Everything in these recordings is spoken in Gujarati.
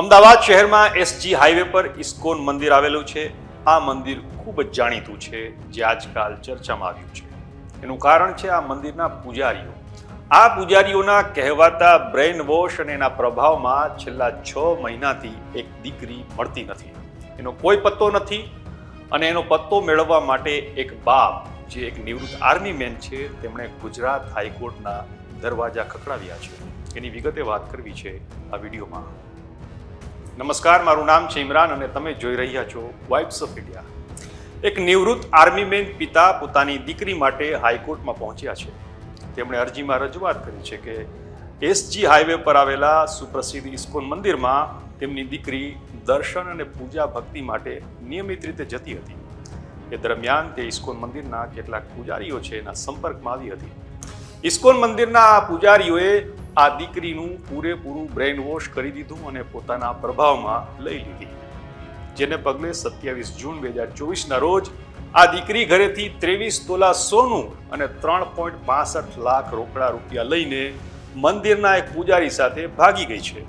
અમદાવાદ શહેરમાં એસજી હાઈવે પર ઇસ્કોન મંદિર આવેલું છે. આ મંદિર ખૂબ જ જાણીતું છે, જે આજકાલ ચર્ચામાં આવ્યું છે. એનું કારણ છે આ મંદિરના પૂજારીઓ. આ પૂજારીઓના કહેવાતા બ્રેઇન વોશ અને એના પ્રભાવમાં છેલ્લા છ મહિનાથી એક દીકરી મળતી નથી. એનો કોઈ પત્તો નથી અને એનો પત્તો મેળવવા માટે એક બાપ, જે એક નિવૃત્ત આર્મી મેન છે, તેમણે ગુજરાત હાઈકોર્ટના દરવાજા ખખડાવ્યા છે. એની વિગતે વાત કરવી છે આ વિડીયોમાં. નમસ્કાર, મારું નામ છે ઇમરાન અને તમે જોઈ રહ્યા છો વાઇબ્સ ઓફ ઇન્ડિયા એક નિવૃત્ત આર્મી મેન પિતા પોતાની દીકરી માટે હાઈકોર્ટમાં પહોંચ્યા છે. તેમણે અરજીમાં રજૂઆત કરી છે કે એસજી હાઈવે પર આવેલા સુપ્રસિદ્ધ ઇસ્કોન મંદિરમાં તેમની દીકરી દર્શન અને પૂજા ભક્તિ માટે નિયમિત રીતે જતી હતી. એ દરમિયાન તે ઇસ્કોન મંદિરના કેટલાક પૂજારીઓ છે એના સંપર્કમાં આવી હતી. ઇસ્કોન મંદિરના પૂજારીઓએ આ દીકરીનું પૂરેપૂરું બ્રેઇન વોશ કરી દીધું અને પોતાના પ્રભાવમાં લઈ લીધી. જેને પગલે સત્યાવીસ જૂન બે હજાર ચોવીસના રોજ આ દીકરી ઘરેથી ત્રેવીસ તોલા સોનું અને ત્રણ પોઈન્ટ પાસઠ લાખ રોકડા રૂપિયા લઈને મંદિરના એક પૂજારી સાથે ભાગી ગઈ છે.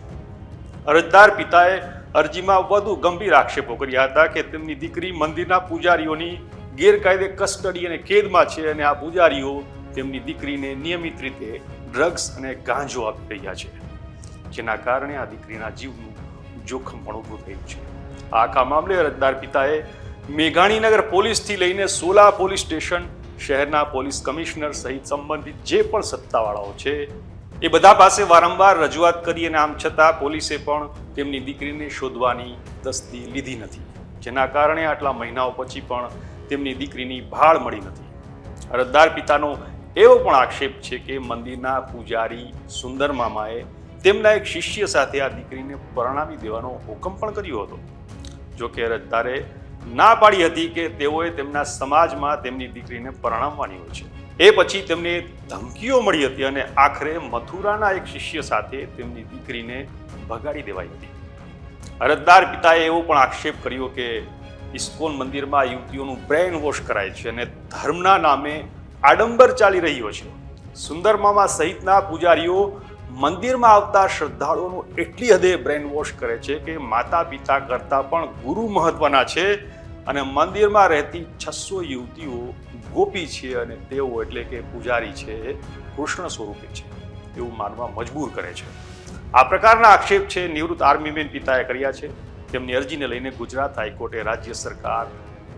અરજદાર પિતાએ અરજીમાં વધુ ગંભીર આક્ષેપો કર્યા હતા કે તેમની દીકરી મંદિરના પૂજારીઓની ગેરકાયદે કસ્ટડી અને કેદમાં છે અને આ પૂજારીઓ તેમની દીકરીને નિયમિત રીતે ડ્રગ્સ અને ગાંજો આપી રહ્યા છે, જેના કારણે આ દીકરીના જીવનું જોખમ પણ ઊભું થયું છે. આખા મામલે અરજદાર પિતાએ મેઘાણીનગર પોલીસથી લઈને સોલા પોલીસ સ્ટેશન, શહેરના પોલીસ કમિશનર સહિત સંબંધિત જે પણ સત્તાવાળાઓ છે, એ બધા પાસે વારંવાર રજૂઆત કરી અને આમ છતાં પોલીસે પણ તેમની દીકરીને શોધવાની તસ્દી લીધી નથી, જેના કારણે આટલા મહિનાઓ પછી પણ તેમની દીકરીની ભાળ મળી નથી. અરજદાર પિતાનો એવો પણ આક્ષેપ છે કે મંદિરના પૂજારી સુંદર મામાએ તેમના એક શિષ્ય સાથે આ દીકરીને પરણાવી દેવાનો હુકમ પણ કર્યો હતો. જો કે અરજદારે ના પાડી હતી કે તેઓએ તેમના સમાજમાં તેમની દીકરીને પરણાવવાની હોય છે. એ પછી તેમને ધમકીઓ મળી હતી અને આખરે મથુરાના એક શિષ્ય સાથે તેમની દીકરીને ભગાડી દેવાઈ હતી. અરજદાર પિતાએ એવો પણ આક્ષેપ કર્યો કે ઇસ્કોન મંદિરમાં યુવતીઓનું બ્રેઇન વોશ કરાય છે અને ધર્મના નામે આડંબર ચાલી રહ્યો છે. સુંદર મામા સહિતના પૂજારીઓ મંદિરમાં આવતા શ્રદ્ધાળુઓનું એટલી હદે બ્રેન વોશ કરે છે કે માતા પિતા કરતાં પણ ગુરુ મહત્વના છે અને મંદિરમાં રહેતી છસો યુવતીઓ ગોપી છે અને તેઓ એટલે કે પૂજારી છે, કૃષ્ણ સ્વરૂપે છે. એવું માનવા મજબૂર કરે છે. આ પ્રકારના આક્ષેપ છે નિવૃત્ત આર્મી મેન પિતાએ કર્યા છે. તેમની અરજીને લઈને ગુજરાત હાઈકોર્ટે રાજ્ય સરકાર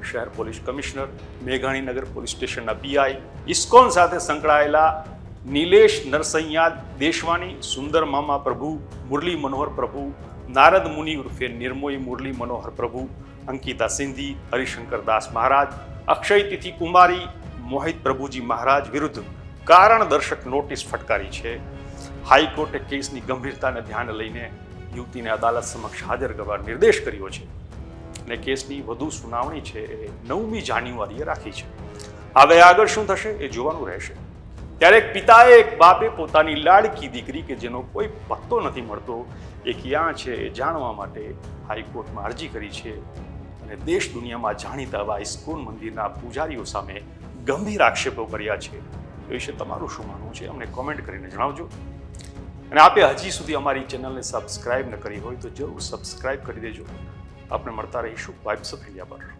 શહેર પોલીસ કમિશનર મેઘાણીનગર પોલીસ સ્ટેશનના પીઆઈ, ઇસ્કોન સાથે સંકળાયેલા નિલેશ નરસૈયા દેશવાણી, સુંદર મામા પ્રભુ, મુરલી મનોહર પ્રભુ, નારદ મુનિ ઉર્ફે નિર્મોઈ મુરલી મનોહર પ્રભુ, અંકિતા સિંધી, હરિશંકર દાસ મહારાજ, અક્ષય તિથિ કુમારી મોહિત પ્રભુજી મહારાજ વિરુદ્ધ કારણ દર્શક નોટિસ ફટકારી છે. હાઈકોર્ટે કેસની ગંભીરતાને ધ્યાને લઈને યુવતીને અદાલત સમક્ષ હાજર કરવા નિર્દેશ કર્યો છે. અને કેસની વધુ સુનાવણી છે એ નવમી જાન્યુઆરીએ રાખી છે. હવે આગળ શું થશે એ જોવાનું રહેશે. ત્યારે એક પિતાએ એક બાપે પોતાની લાડકી દીકરી કે જેનો કોઈ પત્તો નથી મળતો, એ ક્યાં છે એ જાણવા માટે હાઈકોર્ટમાં અરજી કરી છે. અને દેશ દુનિયામાં જાણીતા એવા ઇસ્કોન મંદિરના પૂજારીઓ સામે ગંભીર આક્ષેપો કર્યા છે. એ વિશે તમારું શું માનવું છે? અમને કોમેન્ટ કરીને જણાવજો. અને આપે હજી સુધી અમારી ચેનલને સબસ્ક્રાઇબ ન કરી હોય તો જરૂર સબસ્ક્રાઇબ કરી દેજો. આપણે મળતા રહીશું. વાઇબ્સ ઓફ ઇન્ડિયા પર.